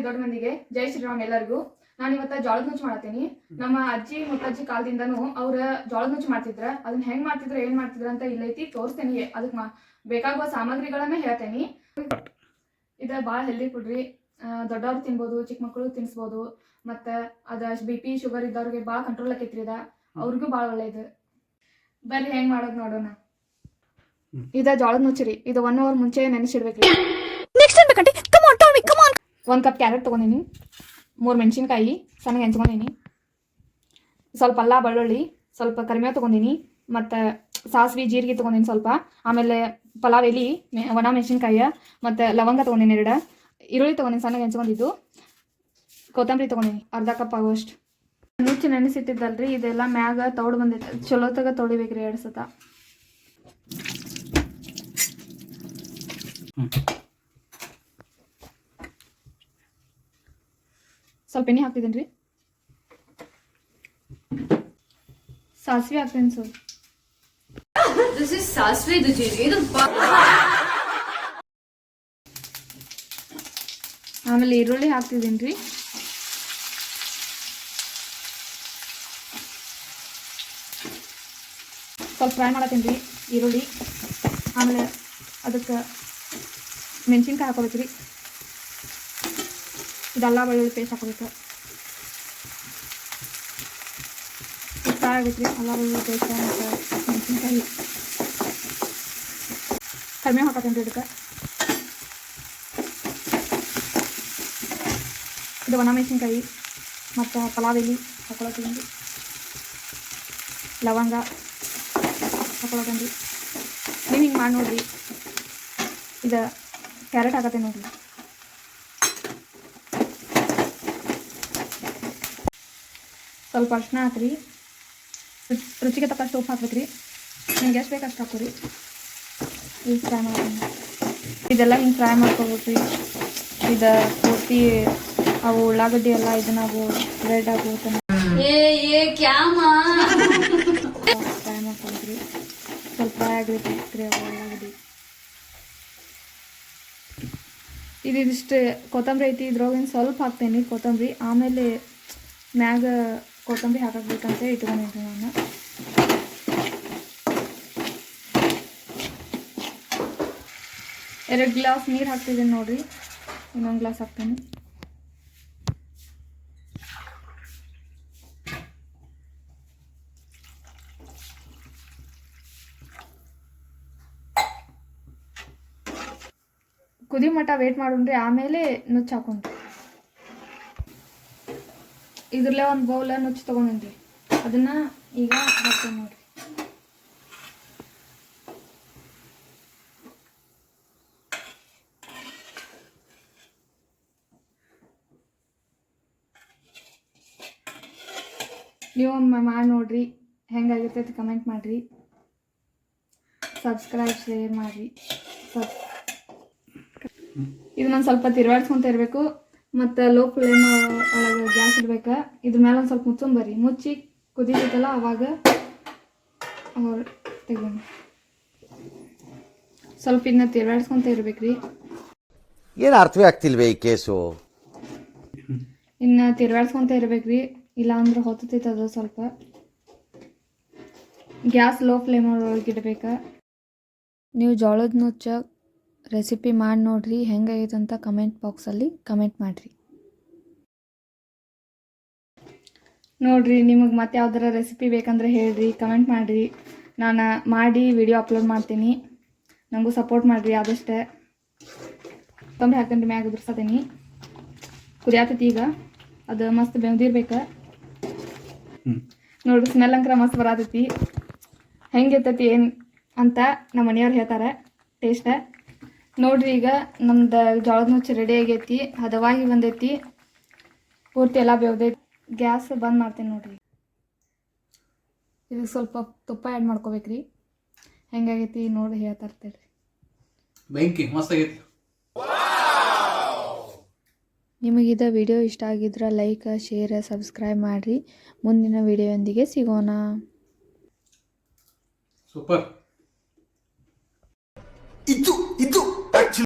ರೀ ದೊಡ್ಡ ಮಂದಿಗೆ ಜೈ ಶ್ರೀರಾಮ್ ಎಲ್ಲರಿಗೂ. ನಾನು ಇವತ್ತ ಜೋಳದ ನುಚ್ಚು ಮಾಡತ್ತೀನಿ. ನಮ್ಮ ಅಜ್ಜಿ ಮುತ್ತಜ್ಜಿ ಕಾಲದಿಂದನೂ ಅವ್ರ ಜೋಳದ ನುಚ್ಚು ಮಾಡ್ತಿದ್ರ. ಅದನ್ನ ಹೆಂಗ್ ಮಾಡ್ತಿದ್ರ ಏನ್ ಮಾಡ್ತಿದ್ರ ಅಂತ ಇಲ್ಲೈತಿ ತೋರಿಸ್ತೇನಿ. ಅದಕ್ ಮಾ ಬೇಕಾಗುವ ಸಾಮಗ್ರಿಗಳನ್ನ ಹೇಳ್ತೇನಿ. ಇದ ಬಾಳ ಹೆಲ್ದಿ ಕೊಡ್ರಿ ದೊಡ್ಡವ್ರು ತಿನ್ಬೋದು ಚಿಕ್ಕ ಮಕ್ಕಳು ತಿನ್ಸ್ಬೋದು. ಮತ್ತ ಅದ ಬಿ ಪಿ ಶುಗರ್ ಇದ್ದವ್ರಿಗೆ ಬಾಳ ಕಂಟ್ರೋಲ್ ಆಕೈತ್ರಿ ಇದ. ಅವ್ರಿಗೂ ಬಾಳ ಒಳ್ಳೇದು. ಬರ್ರಿ ಹೆಂಗ್ ಮಾಡೋದ್ ನೋಡೋಣ. ಇದ ಜೋಳದ ನುಚ್ಚು ರೀ. ಇದು ಒನ್ ಅವರ್ ಮುಂಚೆ ನೆನೆಸಿಡ್ಬೇಕ್ರಿ. ನೆಕ್ಸ್ಟ್ ಒಂದು ಕಪ್ ಕ್ಯಾರೆಟ್ ತೊಗೊಂಡಿನಿ. ಮೂರು ಮೆಣಸಿನ್ಕಾಯಿ ಸಣ್ಣಗೆ ಹೆಂಚ್ಕೊಂಡಿನಿ ಸ್ವಲ್ಪ ಅಲ್ಲ ಬೆಳ್ಳುಳ್ಳಿ ಸ್ವಲ್ಪ ಕರಿಬೇವು ತೊಗೊಂಡಿನಿ. ಮತ್ತು ಸಾಸಿವೆ ಜೀರಿಗೆ ತೊಗೊಂಡಿನಿ ಸ್ವಲ್ಪ. ಆಮೇಲೆ ಪಲಾವ್ ಎಲೆ ಮೆ ಒಣ ಮೆಣಸಿನ್ಕಾಯಿ ಮತ್ತು ಲವಂಗ ತೊಗೊಂಡಿನಿ ಎರಡು. ಈರುಳ್ಳಿ ತೊಗೊಂಡಿನಿ ಸಣ್ಣಗೆ ಹೆಂಚ್ಕೊಂಡಿದ್ದು. ಕೊತ್ತಂಬರಿ ತೊಗೊಂಡಿನಿ ಅರ್ಧ ಕಪ್ ಆಗೋಷ್ಟು ನುಚ್ಚು ನೆನೆಸಿಟ್ಟಿದ್ದಲ್ರಿ ಇದೆಲ್ಲ ಮ್ಯಾಗ ತೌಡು ಬಂದೈತೆ. ಚಲೋತಾಗ ತೊಳಿಬೇಕ್ರಿ ಎರಡು ಸತ. ಸ್ವಲ್ಪ ಎಣ್ಣೆ ಹಾಕ್ತಿದ್ದೀನಿ ರೀ. ಸಾಸಿವೆ ಹಾಕ್ತೀನಿ ಸ್ವಲ್ಪ ದಿಸ್ ಇಸ್ ಸಾಸಿವೆ ಇದು ಜೀರಿಗೆ ಇದು ಆಮೇಲೆ ಈರುಳ್ಳಿ ಹಾಕ್ತಿದ್ದೀನಿ ರೀ. ಸ್ವಲ್ಪ ಫ್ರೈ ಮಾಡತ್ತೀನಿ ರೀ ಈರುಳ್ಳಿ. ಆಮೇಲೆ ಅದಕ್ಕೆ ಮೆಣಸಿನ್ಕಾಯಿ ಹಾಕೋಬೇಕು ರೀ. ಇದೆಲ್ಲ ಬೆಳ್ಳುಳ್ಳಿ ಪೇಸ್ಟ್ ಹಾಕೋಬೇಕು ರೀ ಅಲ್ಲ ಬೆಳ್ಳುಳ್ಳಿ ಪೇಸ್ಟ್ ಮತ್ತು ಮೆಣಸಿನ್ಕಾಯಿ ಕಡಿಮೆ ಹಾಕತ್ತೇನೆ ಇದಕ್ಕೆ ಇದು ಒಣ ಮೆಣಸಿನ್ಕಾಯಿ ಮತ್ತು ಪಲಾವ್ ಎಲೆ ಹಾಕೊಳತ್ತೀನಿ ಲವಂಗ ಹಾಕೊಳತ್ತೀನಿ ನೀವು ಹಿಂಗೆ ಮಾಡಿ ನೋಡಿರಿ ಇದು ಕ್ಯಾರೆಟ್ ಹಾಕತ್ತೀನಿ ನೋಡ್ರಿ ಸ್ವಲ್ಪ ಅರ್ಶಿನ ಹಾಕ್ರಿ. ರುಚ್- ರುಚಿಗೆ ತಕ್ಕಷ್ಟು ಉಪ್ಪು ಹಾಕ್ಬೇಕ್ರಿ. ನಿಮ್ಗೆ ಎಷ್ಟು ಬೇಕು ಅಷ್ಟು ಹಾಕೋರಿ ಈಗ ಫ್ರೈ ಇದೆಲ್ಲ ಹಿಂಗೆ ಫ್ರೈ ಮಾಡ್ಕೋಬೇಕ್ರಿ ಇದು ಪೂರ್ತಿ ಅವು ಉಳ್ಳಾಗಡ್ಡಿ ಎಲ್ಲ ಇದನ್ನಾಗು ರೆಡ್ ಆಗೋ ಫ್ರೈ ಮಾಡ್ಕೊಂಡ್ರಿ ಸ್ವಲ್ಪ ಫ್ರೈ ಆಗಿರ್ತೀರಿ ಅವು ಉಳ್ಳಾಗಡ್ಡಿ. ಇದು ಇದಿಷ್ಟು. ಕೊತ್ತಂಬರಿ ಐತಿ. ಇದ್ರೊಳಗಿನ ಸ್ವಲ್ಪ ಹಾಕ್ತೇನೆ ಕೊತ್ತಂಬರಿ. ಆಮೇಲೆ ಮ್ಯಾಗ ಕೊತ್ತಂಬರಿ ಹಾಕಬೇಕಂತ ಇಟ್ಕೊಂಡಿದ್ದೆ ನಾನು. ಎರಡು ಗ್ಲಾಸ್ ನೀರು ಹಾಕ್ತಿದ್ದೀನಿ ನೋಡಿರಿ. ಇನ್ನೊಂದು ಗ್ಲಾಸ್ ಹಾಕ್ತೀನಿ. ಕುದಿ ಮಟ್ಟ ವೇಟ್ ಮಾಡೋಣ್ರಿ ಆಮೇಲೆ ನುಚ್ಚು ಹಾಕೊಂಡ್ರಿ. ಇದ್ರಲ್ಲೇ ಒಂದು ಬೌಲ ನುಚ್ಚು ತೊಗೊಂಡ್ರಿ ಅದನ್ನ ಈಗ ಹಾಕ್ತೀನಿ ನೋಡ್ರಿ. ನೀವು ಒಮ್ಮೆ ಮಾಡಿ ನೋಡ್ರಿ. ಹೆಂಗಾಗಿರ್ತೈತಿ ಕಮೆಂಟ್ ಮಾಡಿರಿ. ಸಬ್ಸ್ಕ್ರೈಬ್ ಶೇರ್ ಮಾಡಿರಿ. ಸಬ್ ಇದನ್ನ ಸ್ವಲ್ಪ ತಿರುವಾಡ್ಸ್ಕೊಂತ ಇರಬೇಕು. ಮತ್ತು ಲೋ ಫ್ಲೇಮ್ ಒಳಗೆ ಗ್ಯಾಸ್ ಇಡ್ಬೇಕು. ಇದ್ರ ಮೇಲೆ ಒಂದು ಸ್ವಲ್ಪ ಮುಚ್ಚಂಬರಿ ಮುಚ್ಚಿ ಕುದಿಬೇಕಲ್ಲ ಅವಾಗ ಸ್ವಲ್ಪ ಇನ್ನ ತಿರುವಾಡ್ಸ್ಕೊಂತ ಇರ್ಬೇಕ್ರಿ. ಏನು ಅರ್ಥವೇ ಆಗ್ತಿಲ್ವೇ ಈ ಕೇಸು? ಇನ್ನು ತಿರುವಾಡ್ಸ್ಕೊಂತ ಇರ್ಬೇಕ್ರಿ. ಇಲ್ಲ ಅಂದ್ರೆ ಹೊತ್ತೈತೆ ಅದು ಸ್ವಲ್ಪ. ಗ್ಯಾಸ್ ಲೋ ಫ್ಲೇಮ್ ಒಳಗೆ ಇಡ್ಬೇಕು. ನೀವು ಜೋಳದ ನುಚ್ಚ ರೆಸಿಪಿ ಮಾಡಿ ನೋಡ್ರಿ ಹೆಂಗಾಗೈತೆ ಅಂತ ಕಮೆಂಟ್ ಬಾಕ್ಸಲ್ಲಿ ಕಮೆಂಟ್ ಮಾಡಿರಿ. ನೋಡ್ರಿ ನಿಮಗೆ ಮತ್ತೆ ಯಾವ್ದಾರ ರೆಸಿಪಿ ಬೇಕಂದ್ರೆ ಹೇಳ್ರಿ ಕಮೆಂಟ್ ಮಾಡಿರಿ. ನಾನು ಮಾಡಿ ವಿಡಿಯೋ ಅಪ್ಲೋಡ್ ಮಾಡ್ತೀನಿ. ನನಗೂ ಸಪೋರ್ಟ್ ಮಾಡಿರಿ ಆದಷ್ಟೇ. ತೊಂದರೆ ಹಾಕೊಂಡ್ರಿ ಮ್ಯಾಗ ಉದುರ್ಸತೀನಿ ಕುದಿಯಾತೈತಿ ಈಗ. ಅದು ಮಸ್ತ್ ಬೆಂದಿರ್ಬೇಕು. ನೋಡ್ರಿ ಸ್ಮೆಲ್ ಅಂಕರ ಮಸ್ತ್ ಬರತೈತಿ. ಹೆಂಗಿರ್ತೈತಿ ಏನು ಅಂತ ನಮ್ಮ ಮನೆಯವ್ರು ಹೇಳ್ತಾರೆ. ಟೇಸ್ಟ್ ನೋಡ್ರಿ ಈಗ ನಮ್ದು ಜೋಳದ ನುಚ್ಚು ರೆಡಿ ಆಗೈತಿ ಹದವಾಗಿ ಬಂದೈತಿ. ಪೂರ್ತಿ ಎಲ್ಲ ಬೆವ್ದೈತಿ. ಗ್ಯಾಸ್ ಬಂದ್ ಮಾಡ್ತೀನಿ ನೋಡ್ರಿ. ಇದಕ್ಕೆ ಸ್ವಲ್ಪ ತುಪ್ಪ ಆ್ಯಡ್ ಮಾಡ್ಕೋಬೇಕ್ರಿ. ಹೆಂಗಾಗೈತಿ ನೋಡಿ ಹೇಳ್ತಾ ಇರ್ತೇಳ್ರಿ ಬೆಂಕಿ ಮಸ್ತ್ ಆಗೈತಿ ನಿಮಗಿದ ವಿಡಿಯೋ ಇಷ್ಟ ಆಗಿದ್ರೆ ಲೈಕ್ ಶೇರ್ ಸಬ್ಸ್ಕ್ರೈಬ್ ಮಾಡಿರಿ. ಮುಂದಿನ ವಿಡಿಯೋಯೊಂದಿಗೆ ಸಿಗೋಣ. ಸೂಪರ್ ಇದು ಇದು